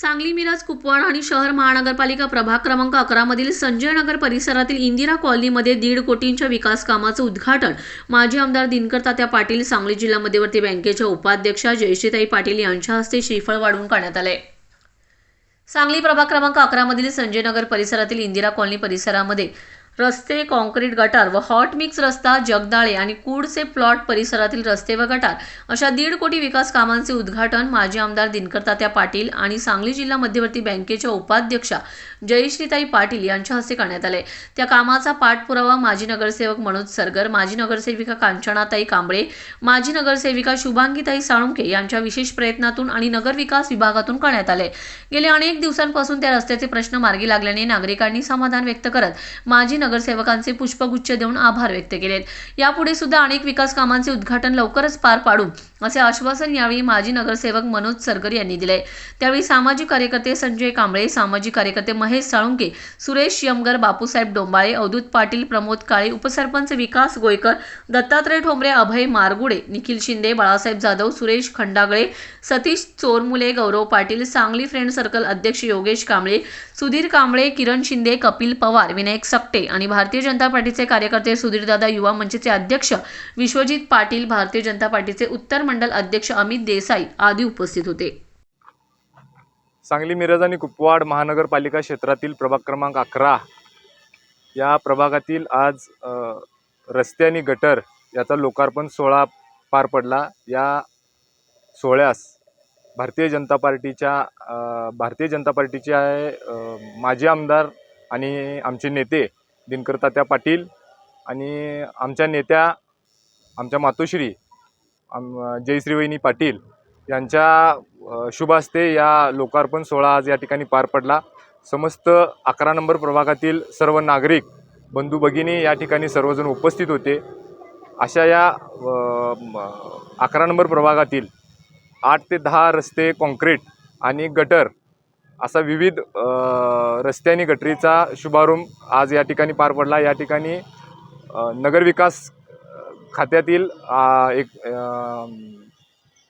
सांगली मिरज कुपवाड आणि शहर महानगरपालिका प्रभाग क्रमांक अकरामधील संजय नगर परिसरातील इंदिरा कॉलनीमध्ये दीड कोटींच्या विकास कामाचं उद्घाटन माजी आमदार दिनकर तात्या पाटील सांगली जिल्हा मध्यवर्ती बँकेच्या उपाध्यक्षा जयश्रीताई पाटील यांच्या हस्ते श्रीफळ वाढवून करण्यात आले सांगली प्रभाग क्रमांक अकरामधील संजय नगर परिसरातील इंदिरा कॉलनी परिसरामध्ये रस्ते काँक्रीट गटार व हॉट मिक्स रस्ता जगदाळे आणि कूडचे प्लॉट परिसरातील रस्ते व गटार अशा दीड कोटी विकास कामांचे उद्घाटन माजी आमदार दिनकर तात्या पाटील आणि सांगली जिल्हा मध्यवर्ती बँकेच्या उपाध्यक्षा जयश्रीताई पाटील यांच्या हस्ते करण्यात आले त्या कामाचा पाठपुरावा माजी नगरसेवक मनोज सरगर माजी नगरसेविका कांचनाताई कांबळे माजी नगरसेविका शुभांगीताई साळुंके यांच्या विशेष प्रयत्नातून आणि नगरविकास विभागातून करण्यात आले गेले अनेक दिवसांपासून त्या रस्त्याचे प्रश्न मार्गी लागल्याने नागरिकांनी समाधान व्यक्त करत माजी नगरसेवकांचे पुष्पगुच्छ देऊन आभार व्यक्त केलेत. यापुढे सुद्धा अनेक विकास कामांचे उद्घाटन लवकरच पार पाडू असे आश्वासन यावेळी माजी नगरसेवक मनोज सरगर यांनी दिले त्यावेळी सामाजिक कार्यकर्ते संजय कांबळे सामाजिक कार्यकर्ते महेश साळुंके सुरेश यमगर बापूसाहेब डोंबाळे अवधूत पाटील प्रमोद काळे उपसरपंच विकास गोयकर दत्तात्रय ठोंबरे अभय मारगुडे निखिल शिंदे बाळासाहेब जाधव सुरेश खंडागळे सतीश चोरमुले गौरव पाटील सांगली फ्रेंड सर्कल अध्यक्ष योगेश कांबळे सुधीर कांबळे किरण शिंदे कपिल पवार विनायक सपटे आणि भारतीय जनता पार्टीचे कार्यकर्ते सुधीरदादा युवा मंचचे अध्यक्ष विश्वजित पाटील भारतीय जनता पार्टीचे उत्तर मंडल अध्यक्ष अमित देसाई आदी उपस्थित होते. सांगली मिरज आणि कुपवाड महानगरपालिका क्षेत्रातील प्रभाग क्रमांक अकरा. या प्रभागातील आज रस्ते आणि गटर याचा लोकार्पण सोहळा पार पडला. या सोहळ्यास भारतीय जनता पार्टीच्या भारतीय जनता पार्टीचे माजी आमदार आणि आमचे नेते दिनकर तात्या पाटील आणि आमच्या नेत्या आमच्या मातोश्री आम जयश्रीवहिनी पाटील यांच्या शुभ असते या लोकार्पण सोहळा आज या ठिकाणी पार पडला. समस्त अकरा नंबर प्रभागातील सर्व नागरिक बंधू भगिनी या ठिकाणी सर्वजण उपस्थित होते. अशा या अकरा नंबर प्रभागातील आठ ते दहा रस्ते कॉन्क्रीट आणि गटर असा विविध अ, रस्ते आणि गटरीचा शुभारंभ आज या ठिकाणी पार पडला. या ठिकाणी नगरविकास खात्यातील एक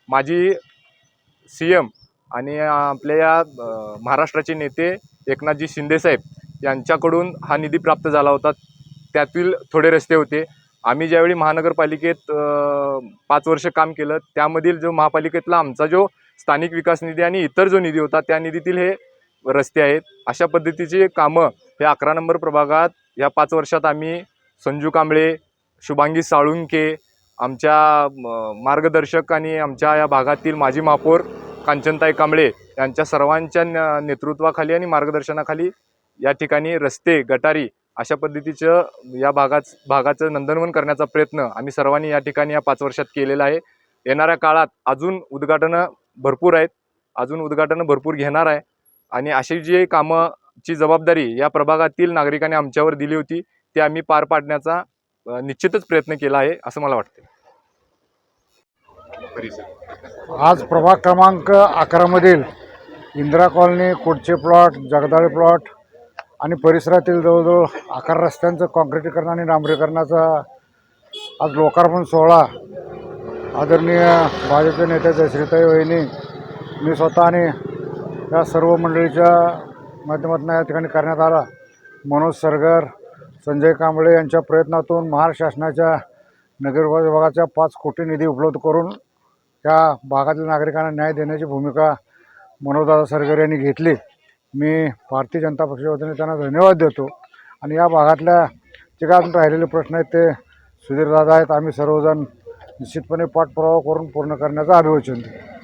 माजी सी एम आणि आपल्या या महाराष्ट्राचे नेते एकनाथजी शिंदेसाहेब यांच्याकडून हा निधी प्राप्त झाला होता. त्यातील थोडे रस्ते होते. आम्ही ज्यावेळी महानगरपालिकेत पाच वर्ष काम केलं त्यामधील जो महापालिकेतला आमचा जो स्थानिक विकास निधी आणि इतर जो निधी होता त्या निधीतील हे रस्ते आहेत. अशा पद्धतीची कामं हे अकरा नंबर प्रभागात या पाच वर्षात आम्ही संजू कांबळे शुभांगी साळुंके आमच्या मार्गदर्शक आणि आमच्या या भागातील माजी महापौर कांचनताई कांबळे यांच्या सर्वांच्या न- नेतृत्वाखाली आणि मार्गदर्शनाखाली या ठिकाणी रस्ते गटारी अशा पद्धतीचं या भागाच भागाचं नंदनवन करण्याचा प्रयत्न आम्ही सर्वांनी या ठिकाणी या पाच वर्षात केलेला आहे. येणाऱ्या काळात अजून उद्घाटनं भरपूर आहेत अजून उद्घाटनं भरपूर घेणार आहे आणि अशी जी कामंची जबाबदारी या प्रभागातील नागरिकांनी आमच्यावर दिली होती ते आम्ही पार पाडण्याचा निश्चितच प्रयत्न केला आहे असं मला वाटतं आज प्रभाग क्रमांक अकरामधील Indira colony Kudche plot Jagdale plot आणि परिसरातील जवळजवळ अकरा रस्त्यांचं काँक्रिटीकरण आणि डांबरीकरणाचा आज लोकार्पण सोहळा. आदरणीय भाजपच्या नेत्या जयश्रीताई वहिनी मी स्वतः आणि या सर्व मंडळीच्या माध्यमातून या ठिकाणी करण्यात आला. मनोज सरगर संजय कांबळे यांच्या प्रयत्नातून महाराष्ट्र शासनाच्या नगर विभागाच्या पाच कोटी निधी उपलब्ध करून त्या भागातील नागरिकांना न्याय देण्याची भूमिका मनोजदादा सरगर यांनी घेतली. मी भारतीय जनता पक्षाच्या वतीने त्यांना धन्यवाद देतो. आणि या भागातल्या जे काय अजून राहिलेले प्रश्न आहेत ते सुधीरदादा आहेत. आम्ही सर्वजण निश्चितपणे पाठपुरावा करून पूर्ण करण्याचं अभिवचन देतो